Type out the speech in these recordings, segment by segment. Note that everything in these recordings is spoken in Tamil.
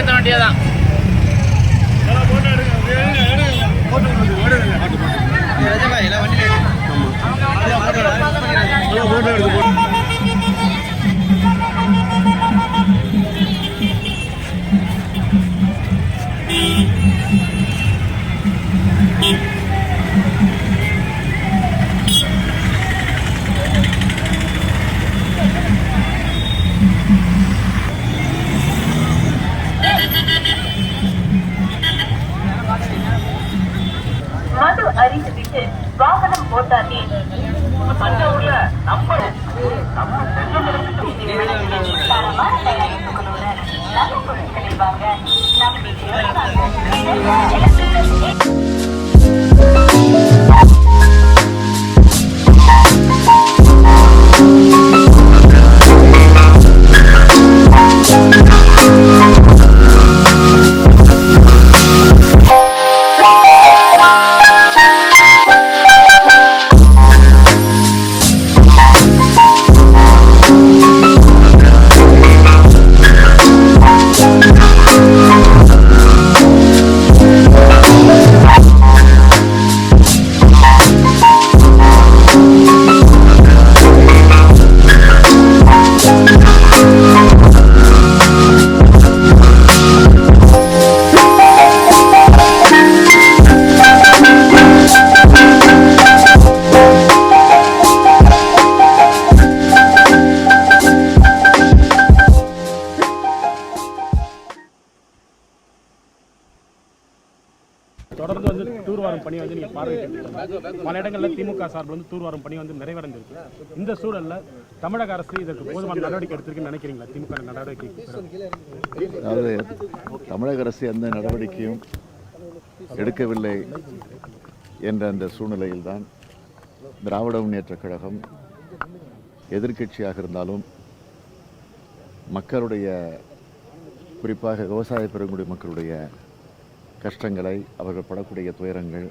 ஏற்ற வேண்டியதான் மது அறிந்துவிட்டு வாகனம் ஓட்டாதே அந்த ஊர்ல நம்ம தரமான பார்வையிட்டு பல இடங்களில் திமுக சார்பில் வந்து தூர்வாரும் பணி வந்து நிறைவடைந்திருக்கு. இந்த சூழல்ல தமிழக அரசு இதற்கு போதுமான நடவடிக்கை எடுத்திருக்குன்னு நினைக்கிறீங்களா? திமுக நடவடிக்கை அதாவது தமிழக அரசு எந்த நடவடிக்கையும் எடுக்கவில்லை என்ற அந்த சூழ்நிலையில்தான் திராவிட முன்னேற்றக் கழகம் எதிர்க்கட்சியாக இருந்தாலும் மக்களுடைய குறிப்பாக விவசாய பெருங்குடி மக்களுடைய கஷ்டங்களை அவர்கள் படக்கூடிய துயரங்கள்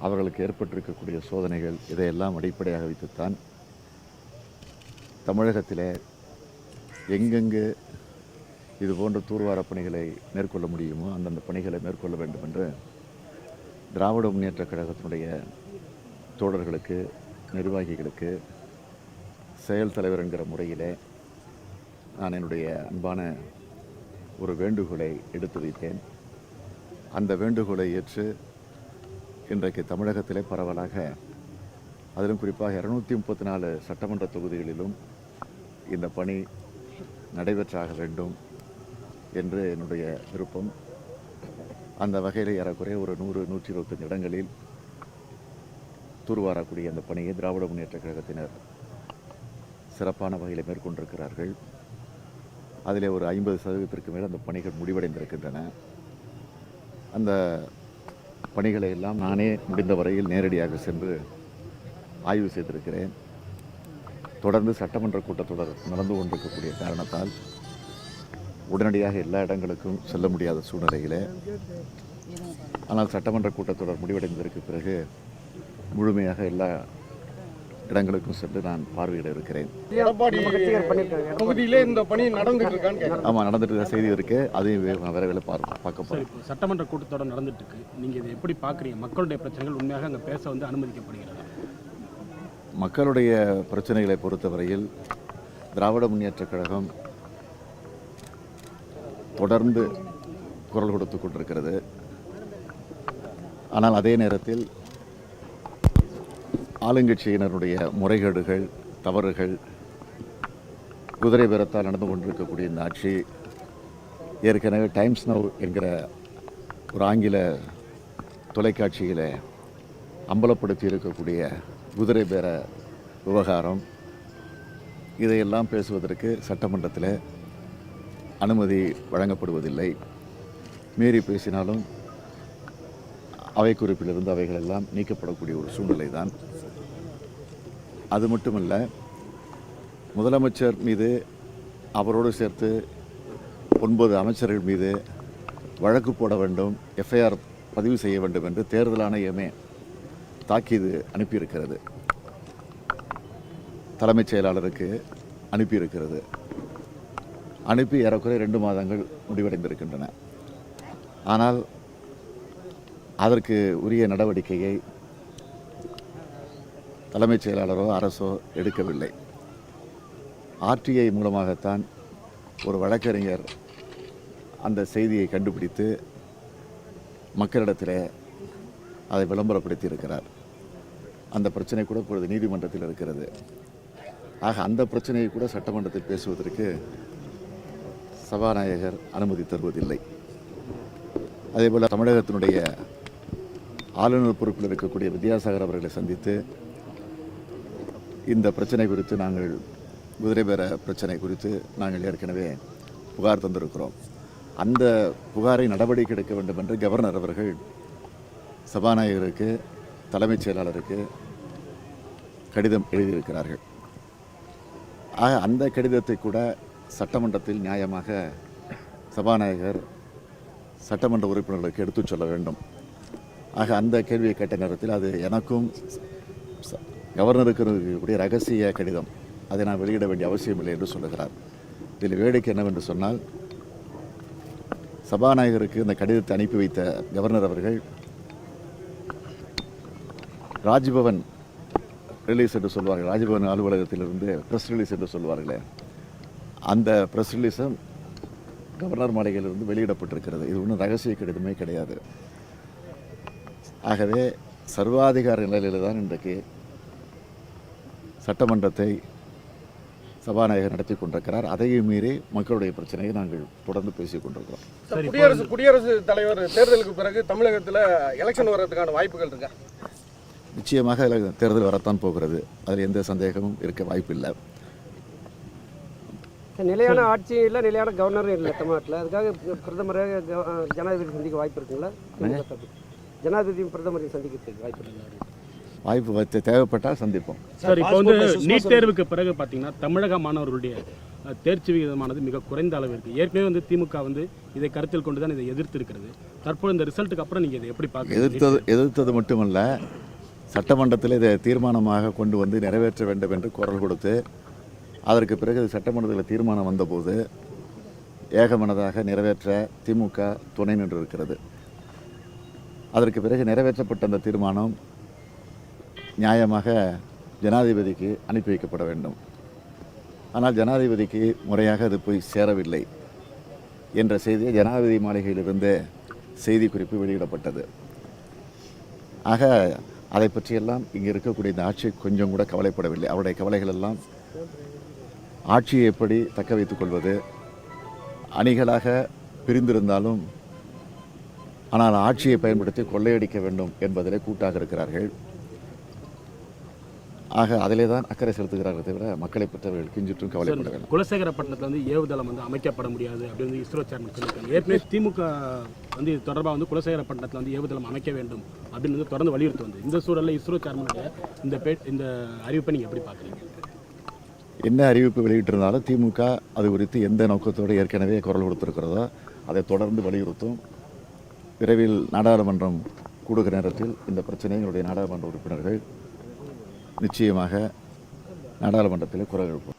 அவர்களுக்கு ஏற்பட்டிருக்கக்கூடிய சோதனைகள் இதையெல்லாம் அடிப்படையாக வைத்துத்தான் தமிழகத்தில் எங்கெங்கு இது போன்ற தூர்வார பணிகளை மேற்கொள்ள முடியுமோ அந்தந்த பணிகளை மேற்கொள்ள வேண்டும் என்று திராவிட முன்னேற்ற கழகத்தினுடைய தோழர்களுக்கு நிர்வாகிகளுக்கு செயல் தலைவர் என்கிற முறையிலே நான் என்னுடைய அன்பான ஒரு வேண்டுகோளை எடுத்து வைத்தேன். அந்த வேண்டுகோளை ஏற்று இன்றைக்கு தமிழகத்திலே பரவலாக அதிலும் குறிப்பாக இரநூத்தி முப்பத்தி நாலு சட்டமன்ற தொகுதிகளிலும் இந்த பணி நடைபெற்றாக வேண்டும் என்று என்னுடைய விருப்பம். அந்த வகையில் ஏறக்குறைய ஒரு நூறு நூற்றி இருபத்தஞ்சு இடங்களில் தூர்வாரக்கூடிய அந்த பணியை திராவிட முன்னேற்ற கழகத்தினர் சிறப்பான வகையில் மேற்கொண்டிருக்கிறார்கள். அதிலே ஒரு ஐம்பது சதவீதத்திற்கு மேல் அந்த பணிகள் முடிவடைந்திருக்கின்றன. அந்த பணிகளை எல்லாம் நானே முடிந்த வரையில் நேரடியாக சென்று ஆய்வு செய்திருக்கிறேன். தொடர்ந்து சட்டமன்ற கூட்டத்தொடர் நடந்து கொண்டிருக்கக்கூடிய காரணத்தால் உடனடியாக எல்லா இடங்களுக்கும் செல்ல முடியாத சூழ்நிலையிலே. ஆனால் சட்டமன்ற கூட்டத்தொடர் முடிவடைந்ததற்கு பிறகு முழுமையாக எல்லா இடங்களுக்கும் சென்று நான் பார்வையிட இருக்கிறேன். ஆமாம் நடந்துட்டு இருக்க செய்தி இருக்கு. அதையும் விரைவில் பார்க்க இப்போ சட்டமன்ற கூட்டத்தொடர் நடந்துட்டு இருக்கு நீங்க இதை எப்படி பாக்குறீங்க மக்களுடைய பிரச்சனைகள் உண்மையாக அங்க பேச வந்து அனுமதிக்கப்படுகிறதா? மக்களுடைய பிரச்சனைகளை பொறுத்தவரையில் திராவிட முன்னேற்றக் கழகம் தொடர்ந்து குரல் கொடுத்து கொண்டிருக்கிறது. ஆனால் அதே நேரத்தில் ஆளுங்கட்சியினருடைய முறைகேடுகள் தவறுகள் குதிரை பேரத்தால் நடந்து கொண்டிருக்கக்கூடிய இந்த ஆட்சி ஏற்கனவே டைம்ஸ் நவ் என்கிற ஒரு ஆங்கில தொலைக்காட்சியில் அம்பலப்படுத்தி இருக்கக்கூடிய குதிரை பேர விவகாரம் இதையெல்லாம் பேசுவதற்கு சட்டமன்றத்தில் அனுமதி வழங்கப்படுவதில்லை. மீறி பேசினாலும் அவை குறிப்பிலிருந்து அவைகள் எல்லாம் நீக்கப்படக்கூடிய ஒரு சூழ்நிலை தான் அது மட்டுமல்ல முதலமைச்சர் மீது அவரோடு சேர்த்து ஒன்பது அமைச்சர்கள் மீது வழக்கு போட வேண்டும் எஃப்ஐஆர் பதிவு செய்ய வேண்டும் என்று தேர்தல் ஆணையமே தாக்கீது அனுப்பியிருக்கிறது. தலைமைச் செயலாளருக்கு அனுப்பியிருக்கிறது. அனுப்பி ஏறக்குறைய ரெண்டு மாதங்கள் முடிவடைந்திருக்கின்றன. ஆனால் அதற்கு உரிய நடவடிக்கையை தலைமைச் செயலாளரோ அரசோ எடுக்கவில்லை. ஆர்டிஐ மூலமாகத்தான் ஒரு வழக்கறிஞர் அந்த செய்தியை கண்டுபிடித்து மக்களிடத்தில் அதை விளம்பரப்படுத்தி இருக்கிறார் அந்த பிரச்சனை கூட இப்பொழுது நீதிமன்றத்தில் இருக்கிறது. ஆக அந்த பிரச்சனையை கூட சட்டமன்றத்தில் பேசுவதற்கு சபாநாயகர் அனுமதி தருவதில்லை. அதேபோல் தமிழகத்தினுடைய ஆளுநர் பொறுப்பில் இருக்கக்கூடிய வித்யாசாகர் அவர்களை சந்தித்து இந்த பிரச்சனை குறித்து நாங்கள் குதிரை பேர பிரச்சனை குறித்து நாங்கள் ஏற்கனவே புகார் தந்திருக்கிறோம். அந்த புகாரை நடவடிக்கை எடுக்க வேண்டும் என்று கவர்னர் அவர்கள் சபாநாயகருக்கு தலைமைச் செயலாளருக்கு கடிதம் எழுதியிருக்கிறார்கள். ஆக அந்த கடிதத்தை கூட சட்டமன்றத்தில் நியாயமாக சபாநாயகர் சட்டமன்ற உறுப்பினர்களுக்கு எடுத்துச் சொல்ல வேண்டும். ஆக அந்த கேள்வியை கேட்ட நேரத்தில் அது எனக்கும் கவர்னருக்கு இருக்கக்கூடிய ரகசிய கடிதம். அதை நான் வெளியிட வேண்டிய அவசியமில்லை என்று சொல்லுகிறார். இதில் வேடிக்கை என்னவென்று சொன்னால் சபாநாயகருக்கு இந்த கடிதத்தை அனுப்பி வைத்த கவர்னர் அவர்கள் ராஜ்பவன் ரிலீஸ் என்று சொல்வார்கள். ராஜ்பவன் அலுவலகத்திலிருந்து ப்ரெஸ் ரிலீஸ் என்று சொல்வார்களே. அந்த ப்ரெஸ் ரிலீஸும் கவர்னர் மாளிகையிலிருந்து வெளியிடப்பட்டிருக்கிறது. இது ஒன்றும் ரகசிய கடிதமே கிடையாது. ஆகவே சர்வாதிகார நிலையில் தான் இன்றைக்கு சட்டமன்றத்தை சபாநாயகர் நடத்தி கொண்டிருக்கிறார். அதையும் மீறி மக்களுடைய பிரச்சனையை நாங்கள் தொடர்ந்து பேசிக் கொண்டிருக்கிறோம். குடியரசு குடியரசுத் தலைவர் தேர்தலுக்கு பிறகு தமிழகத்தில் எலெக்ஷன் வர்றதுக்கான வாய்ப்புகள் இருக்கா? நிச்சயமாக தேர்தல் வரத்தான் போகிறது. அதில் எந்த சந்தேகமும் இருக்க வாய்ப்பில்லை. நிலையான ஆட்சி இல்லை நிலையான கவர்னரும் இல்லை தமிழ்நாட்டில். அதுக்காக பிரதமரை கவ- ஜனாதிபதி சந்திக்க வாய்ப்பு இருக்குங்களா. ஜனாதிபதியும் பிரதமரையும் சந்திக்கிறதுக்கு வாய்ப்பு இருக்குங்களா? வாய்ப்பு வைத்து தேவைப்பட்டால் சந்திப்போம். சார் இப்போ வந்து நீட் தேர்வுக்கு பிறகு பார்த்தீங்கன்னா தமிழக மாணவர்களுடைய தேர்ச்சி விகிதமானது மிக குறைந்த அளவு இருக்கு ஏற்கனவே வந்து திமுக வந்து இதை கருத்தில் கொண்டு தான் இதை எதிர்த்து இருக்கிறது தற்போது இந்த ரிசல்ட்டுக்கு அப்புறம் நீங்க இதை எப்படி பார்க்குறீங்க? எதிர்த்தது எதிர்த்தது மட்டுமல்ல சட்டமன்றத்தில் இதை தீர்மானமாக கொண்டு வந்து நிறைவேற்ற வேண்டும் என்று குரல் கொடுத்து அதற்கு பிறகு இது சட்டமன்றத்தில் தீர்மானம் வந்தபோது ஏகமனதாக நிறைவேற்ற திமுக துணை நின்று இருக்கிறது அதற்கு பிறகு நிறைவேற்றப்பட்ட அந்த தீர்மானம் நியாயமாக ஜனாதிபதிக்கு அனுப்பி வைக்கப்பட வேண்டும். ஆனால் ஜனாதிபதிக்கு முறையாக அது போய் சேரவில்லை என்ற செய்தியை ஜனாதிபதி மாளிகையிலிருந்து செய்தி குறிப்பு வெளியிடப்பட்டது. ஆக அதை பற்றியெல்லாம் இங்கே இருக்கக்கூடிய இந்த ஆட்சி கொஞ்சம் கூட கவலைப்படவில்லை. அவருடைய கவலைகள் எல்லாம் ஆட்சியை எப்படி தக்க வைத்துக் கொள்வது அணிகளாக பிரிந்திருந்தாலும் ஆனால் ஆட்சியை பயன்படுத்தி கொள்ளையடிக்க வேண்டும் என்பதிலே கூட்டாக இருக்கிறார்கள். ஆக அதிலே தான் அக்கறை செலுத்துகிறார்கள் தவிர மக்களை பற்றவர்கள் கிஞ்சிற்றும் கவலைப்பட வேண்டும். குலசேகரப்பட்டினத்தில் வந்து ஏவுதளம் வந்து அமைக்கப்பட முடியாது அப்படின்னு வந்து இஸ்ரோ சேர்மன் சொல்லியிருக்காங்க ஏற்கனவே திமுக வந்து இது தொடர்பாக வந்து குலசேகரப்பட்டினத்தில் வந்து ஏவுதளம் அமைக்க வேண்டும் அப்படின்னு வந்து தொடர்ந்து வலியுறுத்தி வந்து இந்த சூழலில் இஸ்ரோ சேர்மனுடைய இந்த பே இந்த அறிவிப்பை நீங்கள் எப்படி பார்க்குறீங்க? என்ன அறிவிப்பு வெளியிட்டிருந்தாலும் திமுக அது குறித்து எந்த நோக்கத்தோடு ஏற்கனவே குரல் கொடுத்திருக்கிறதோ அதை தொடர்ந்து வலியுறுத்தும். விரைவில் நாடாளுமன்றம் கூடுகிற நேரத்தில் இந்த பிரச்சனையை எங்களுடைய நாடாளுமன்ற உறுப்பினர்கள் நிச்சயமாக நாடாளுமன்றத்தில் குரல் எழுப்பும்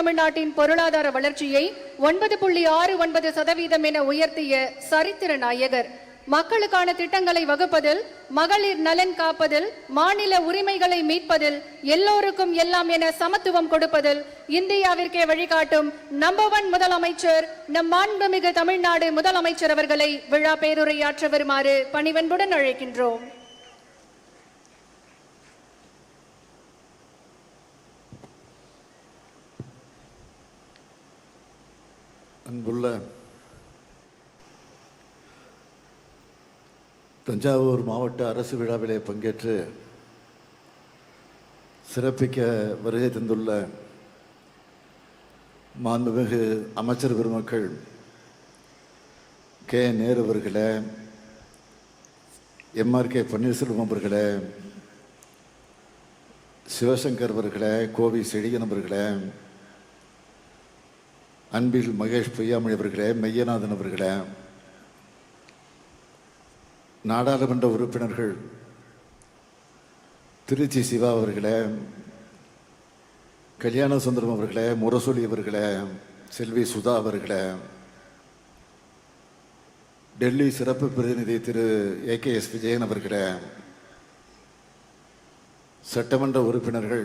தமிழ்நாட்டின் பொருளாதார வளர்ச்சியை ஒன்பது புள்ளி ஆறு ஒன்பது சதவீதம் என உயர்த்திய சரித்திர நாயகர். மக்களுக்கான திட்டங்களை வகுப்பதில் மகளிர் நலன் காப்பதில் மாநில உரிமைகளை மீட்பதில் எல்லோருக்கும் எல்லாம் என சமத்துவம் கொடுப்பதில் இந்தியாவிற்கே வழிகாட்டும் நம்பர் ஒன் முதலமைச்சர் நம் மாண்புமிகு தமிழ்நாடு முதலமைச்சர் அவர்களை விழா பேருரையாற்ற வருமாறு பணிவன்புடன் அழைக்கின்றோம். அன்புள்ள தஞ்சாவூர் மாவட்ட அரசு விழாவிலே பங்கேற்று சிறப்பிக்க வருகை தந்துள்ள மாண்புமிகு அமைச்சர் பெருமக்கள் கே. நேரு அவர்களே எம்ஆர் கே. பன்னீர்செல்வம் அவர்களே சிவசங்கர் அவர்களே கோவி செழியன் அவர்களே அன்பில் மகேஷ் பொய்யாமொழி அவர்களே மெய்யநாதன் அவர்களே. நாடாளுமன்ற உறுப்பினர்கள் திருச்சி சிவா அவர்களே கல்யாண சுந்தரம் அவர்களே முரசொலி அவர்களே செல்வி சுதா அவர்களே டெல்லி சிறப்பு பிரதிநிதி Thiru A K S Vijayan அவர்களே சட்டமன்ற உறுப்பினர்கள்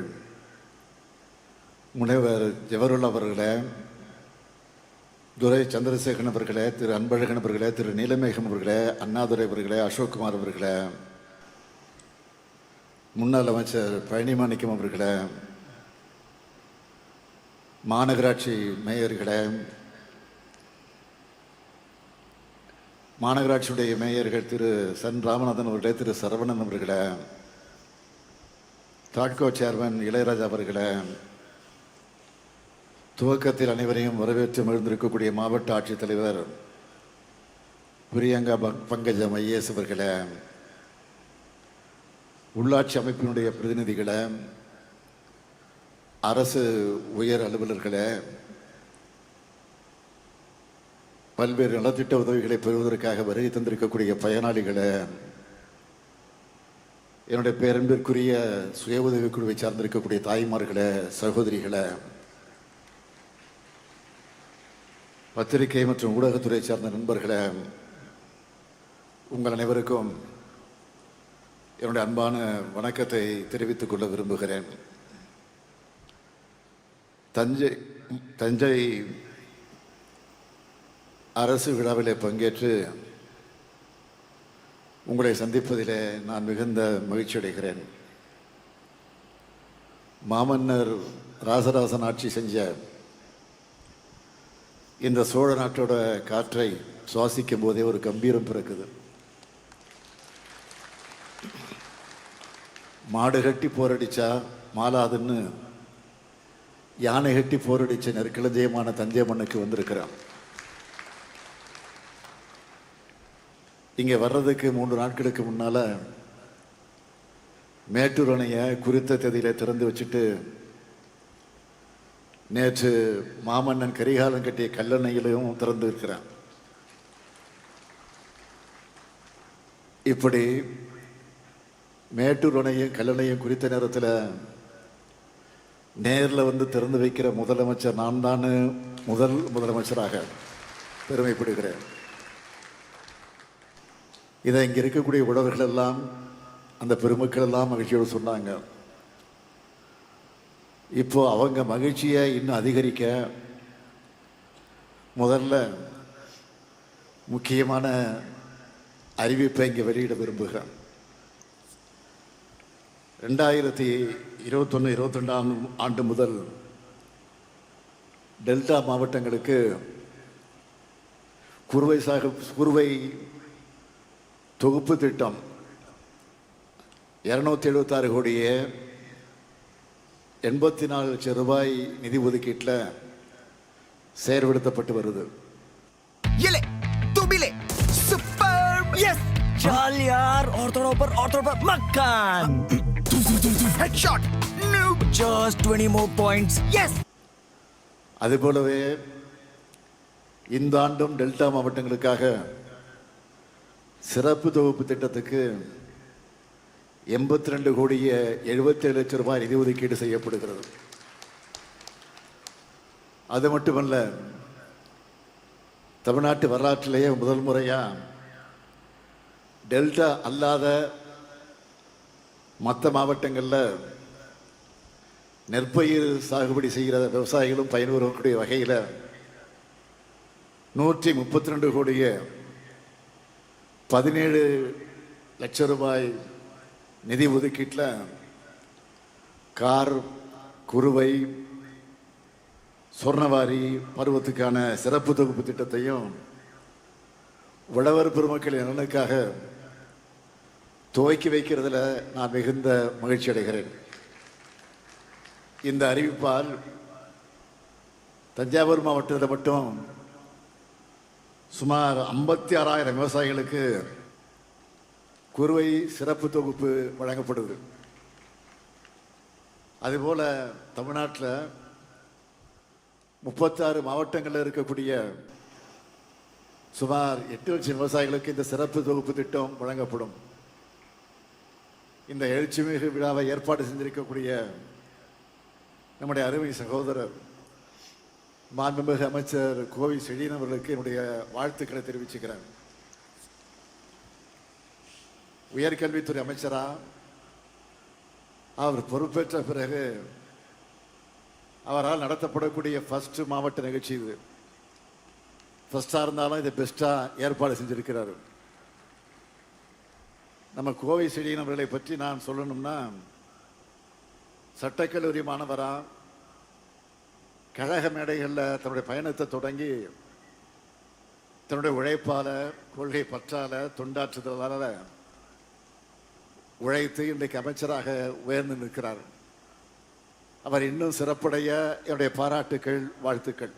முனைவர் ஜவஹர்லால் அவர்களே துரை சந்திரசேகரன் அவர்களே திரு அன்பழகன் அவர்களே திரு நீலமேகம் அவர்களே அண்ணாதுரை அவர்களே அசோக்குமார் அவர்களே முன்னாள் அமைச்சர் பழனிமாணிக்கம் அவர்களே மாநகராட்சி மேயர்களே மாநகராட்சியுடைய மேயர்கள் திரு சன் ராமநாதன் அவர்களே திரு சரவணன் அவர்களே தாட்கோ சேர்மன் இளையராஜா அவர்களே துவக்கத்தில் அனைவரையும் வரவேற்று மகிழ்ந்திருக்கக்கூடிய மாவட்ட ஆட்சித்தலைவர் பிரியங்கா பங் பங்கஜம் ஐஏஎஸ் அவர்களே உள்ளாட்சி அமைப்பினுடைய பிரதிநிதிகளை அரசு உயர் அலுவலர்களே பல்வேறு நலத்திட்ட உதவிகளை பெறுவதற்காக வருகை தந்திருக்கக்கூடிய பயனாளிகளை என்னுடைய பேரன்பிற்குரிய சுய உதவிக் குழுவை சார்ந்திருக்கக்கூடிய தாய்மார்களே சகோதரிகளை பத்திரிகை மற்றும் ஊடகத்துறை சார்ந்த நண்பர்களே உங்கள் அனைவருக்கும் என்னுடைய அன்பான வணக்கத்தை தெரிவித்துக் கொள்ள விரும்புகிறேன். தஞ்சை தஞ்சை அரசு விழாவிலே பங்கேற்று உங்களை சந்திப்பதிலே நான் மிகுந்த மகிழ்ச்சி அடைகிறேன். மாமன்னர் ராசராசன் ஆட்சி செஞ்ச இந்த சோழ நாட்டோட காற்றை சுவாசிக்கும் போதே ஒரு கம்பீரம் பிறக்குது. மாடு கட்டி போரடிச்சா மாலாதுன்னு யானை கட்டி போரடிச்ச நெற்கிழஞ்சயமான தஞ்சை மண்ணுக்கு வந்திருக்கிறான். இங்கே வர்றதுக்கு மூன்று நாட்களுக்கு முன்னால் மேட்டூர் அணையை குறித்த தேதியில் திறந்து வச்சுட்டு நேற்று மாமன்னன் கரிகாலன் கட்டிய கல்லணையிலையும் திறந்து இருக்கிறான். இப்படி மேட்டூர் அணையும் கல்லணையும் குறித்த நேரத்தில் நேரில் வந்து திறந்து வைக்கிற முதலமைச்சர் நான் தான் முதல் முதலமைச்சராக பெருமைப்படுகிறேன். இதை இங்கே இருக்கக்கூடிய உழவர்கள் எல்லாம் அந்த பெருமக்கள் எல்லாம் மகிழ்ச்சியோடு சொன்னாங்க. இப்போ அவங்க மகிழ்ச்சியை இன்னும் அதிகரிக்க முதல்ல முக்கியமான அறிவிப்பை இங்கே வெளியிட விரும்புகிறேன். ரெண்டாயிரத்தி இருபத்தொன்று இருபத்தெண்டாம் ஆண்டு முதல் டெல்டா மாவட்டங்களுக்கு குறுவை சாகு குறுவை தொகுப்பு திட்டம் இரநூத்தி எழுபத்தாறு கோடியே எண்பத்தி நாலு லட்சம் ரூபாய் நிதி ஒதுக்கீட்டில் செயற்படுத்தப்பட்டு வருது. இலே துபிலே சூப்பர் எஸ் ஜாலியார் ஒருத்தரோட ஒப்பர் ஒருத்தரோட மக்கான் ஹெட்ஷாட் நூப் பாயிண்ட்ஸ் எஸ் அது போலவே இந்த ஆண்டும் டெல்டா மாவட்டங்களுக்காக சிறப்பு தொகுப்பு திட்டத்துக்கு எண்பத்தி ரெண்டு கோடியே எழுபத்தேழு லட்சம் ரூபாய் நிதி ஒதுக்கீடு செய்யப்படுகிறது. அது மட்டுமல்ல தமிழ்நாட்டு வரலாற்றிலேயே முதல் முறையா டெல்டா அல்லாத மற்ற மாவட்டங்களில் நெற்பயிர் சாகுபடி செய்கிற விவசாயிகளும் பயன்பெறக்கூடிய வகையில் நூற்றி முப்பத்தி ரெண்டு கோடிய பதினேழு லட்சம் ரூபாய் நிதி ஒதுக்கீட்டில் கார் குறுவை சொர்ணவாரி பருவத்துக்கான சிறப்பு தொகுப்பு திட்டத்தையும் உழவர் பெருமக்கள் நலனுக்காக துவக்கி வைக்கிறதுல நான் மிகுந்த மகிழ்ச்சி அடைகிறேன். இந்த அறிவிப்பால் தஞ்சாவூர் மாவட்டத்தில் மட்டும் சுமார் ஐம்பத்தி ஆறாயிரம் விவசாயிகளுக்கு குறுவை சிறப்பு தொகுப்பு வழங்கப்படுது. அதுபோல் தமிழ்நாட்டில் முப்பத்தாறு மாவட்டங்களில் இருக்கக்கூடிய சுமார் எட்டு லட்சம் விவசாயிகளுக்கு இந்த சிறப்பு தொகுப்பு திட்டம் வழங்கப்படும். இந்த எழுச்சிமிகு விழாவை ஏற்பாடு செஞ்சிருக்கக்கூடிய நம்முடைய அருமை சகோதரர் மாண்புமிகு அமைச்சர் கோவி செழியன் அவர்களுக்கு என்னுடைய வாழ்த்துக்களை தெரிவிச்சுக்கிறேன். உயர்கல்வித்துறை அமைச்சரா? அவர் பொறுப்பேற்ற பிறகு அவரால் நடத்தப்படக்கூடிய ஃபர்ஸ்ட் மாவட்ட நிகழ்ச்சி இது. ஃபஸ்ட்டாக இருந்தாலும் இதை பெஸ்ட்டாக ஏற்பாடு செஞ்சிருக்கிறார். நம்ம கோவை செடியின் அவர்களை பற்றி நான் சொல்லணும்னா சட்டக்கல்லூரி மாணவரா கழக மேடைகளில் தன்னுடைய பயணத்தை தொடங்கி தன்னுடைய உழைப்பால் கொள்கை பற்றால தொண்டாற்றுதலால உழைத்து இன்றைக்கு அமைச்சராக உயர்ந்து நிற்கிறார். அவர் இன்னும் சிறப்புடைய என்னுடைய பாராட்டுக்கள் வாழ்த்துக்கள்.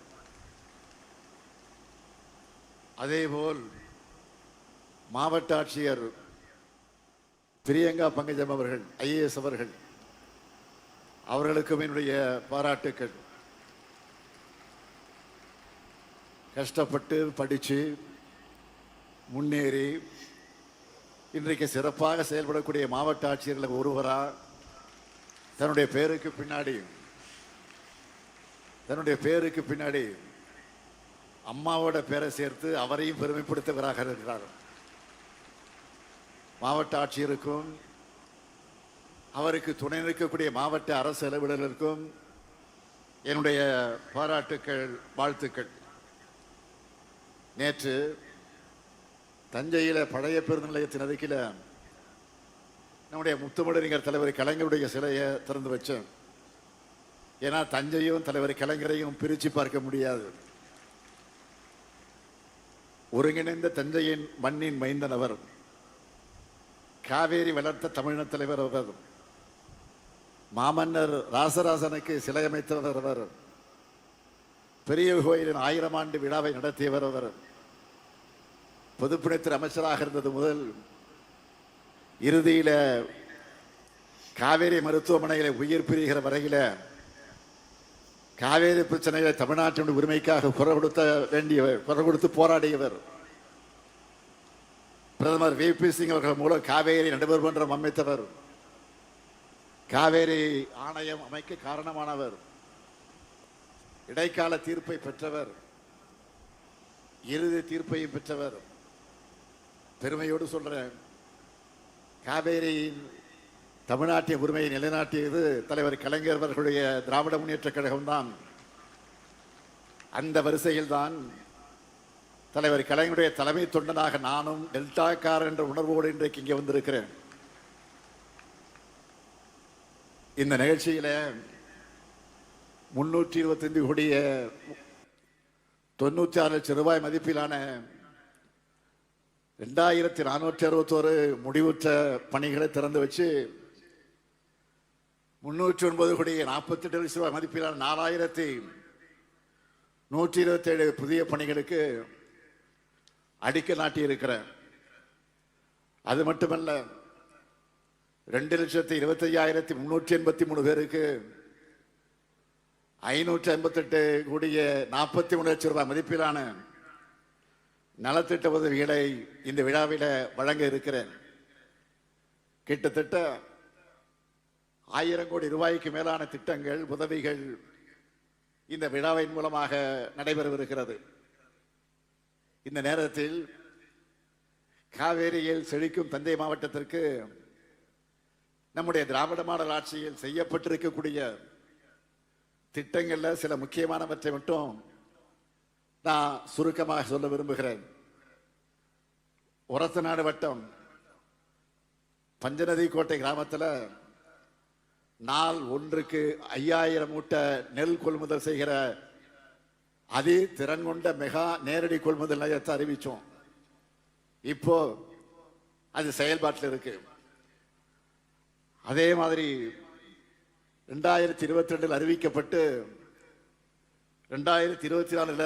அதேபோல் மாவட்ட ஆட்சியர் பிரியங்கா பங்கஜம் அவர்கள் ஐஏஎஸ் அவர்கள் அவர்களுக்கும் என்னுடைய பாராட்டுக்கள். கஷ்டப்பட்டு படித்து முன்னேறி இன்றைக்கு சிறப்பாக செயல்படக்கூடிய மாவட்ட ஆட்சியர்கள் ஒருவரா தன்னுடைய பேருக்கு பின்னாடி தன்னுடைய பேருக்கு பின்னாடி அம்மாவோட பேரை சேர்த்து அவரையும் பெருமைப்படுத்தவராக இருக்கிறார். மாவட்ட ஆட்சியருக்கும் அவருக்கு துணை நிற்கக்கூடிய மாவட்ட அரசு அலுவலர்களுக்கும் என்னுடைய பாராட்டுக்கள் வாழ்த்துக்கள். நேற்று தஞ்சையில் பழைய பேருந்து நிலையத்தின் அருகில் நம்முடைய முத்துமடறிஞர் தலைவர் கலைஞருடைய சிலையை திறந்து வச்சேன். ஏன்னா தஞ்சையும் தலைவர் கலைஞரையும் பிரித்து பார்க்க முடியாது. ஒருங்கிணைந்த தஞ்சையின் மண்ணின் மைந்தன் அவர் காவேரி வளர்த்த தமிழின தலைவர் அவர். மாமன்னர் ராசராசனுக்கு சிலை அமைத்தவர் அவர். பெரிய கோயிலின் ஆயிரம் ஆண்டு விழாவை நடத்தியவர் அவர். பொதுப்பணித்துறை அமைச்சராக இருந்தது முதல் இறுதியில் காவேரி மருத்துவமனையில் உயிர் பிரிகிற வரையில் காவேரி பிரச்சனைகளை தமிழ்நாட்டின் உரிமைக்காக குரல் கொடுத்த வேண்டியவர் குரல் கொடுத்து போராடியவர் பிரதமர் வி. பி. சிங் அவர்கள் மூலம் காவேரி நடுவர் மன்றம் அமைத்தவர் காவேரி ஆணையம் அமைக்க காரணமானவர். இடைக்கால தீர்ப்பை பெற்றவர். இறுதி தீர்ப்பையும் பெற்றவர். பெருமையோடு சொல்றேன். காவேரியின் தமிழ்நாட்டிய உரிமையை நிலைநாட்டியது தலைவர் கலைஞர் அவர்களுடைய திராவிட முன்னேற்ற கழகம்தான். அந்த வரிசையில்தான் தலைவர் கலைஞருடைய தலைமை தொண்டனாக நானும் டெல்டாக்கார் என்ற உணர்வோடு இன்றைக்கு இங்கே வந்திருக்கிறேன். இந்த நிகழ்ச்சியில முன்னூற்றி இருபத்தைந்து கோடிய தொண்ணூற்றி ஆறு லட்சம் ரூபாய் மதிப்பிலான ரெண்டாயிரத்தி நானூற்றி அறுபத்தோரு முடிவுற்ற பணிகளை திறந்து வச்சு முன்னூற்றி ஒன்பது கோடி நாற்பத்தெட்டு லட்சம் ரூபாய் மதிப்பிலான நாலாயிரத்தி நூற்றி இருபத்தேழு புதிய பணிகளுக்கு அடிக்க நாட்டி இருக்கிறேன் அது மட்டுமல்ல ரெண்டு லட்சத்தி இருபத்தையாயிரத்தி முன்னூற்றி எண்பத்தி மூணு பேருக்கு ஐநூற்றி ஐம்பத்தெட்டு கோடிய நாற்பத்தி மூணு லட்சம் ரூபாய் மதிப்பிலான நலத்திட்ட உதவிகளை இந்த விழாவில் வழங்க இருக்கிறேன். கிட்டத்தட்ட ஆயிரம் கோடி ரூபாய்க்கு மேலான திட்டங்கள் உதவிகள் இந்த விழாவின் மூலமாக நடைபெறவிருக்கிறது. இந்த நேரத்தில் காவேரியில் செழிக்கும் தஞ்சை மாவட்டத்திற்கு நம்முடைய திராவிட மாடல் ஆட்சியில் செய்யப்பட்டிருக்கக்கூடிய திட்டங்களில் சில முக்கியமானவற்றை மட்டும் நான் சுருக்கமாக சொல்ல விரும்புகிறேன். உரத்தநாடு வட்டம் பஞ்சநதி கோட்டை கிராமத்தில் நாள் ஒன்றுக்கு ஐயாயிரம் மூட்டை நெல் கொள்முதல் செய்கிற அதி திறன் கொண்ட மெகா நேரடி கொள்முதல் நிலையத்தை அறிவித்தோம் இப்போ அது செயல்பாட்டில் இருக்கு. அதே மாதிரி ரெண்டாயிரத்தி இருபத்தி ரெண்டில் அறிவிக்கப்பட்டு ரெண்டாயிரத்தி இருபத்தி நாலில்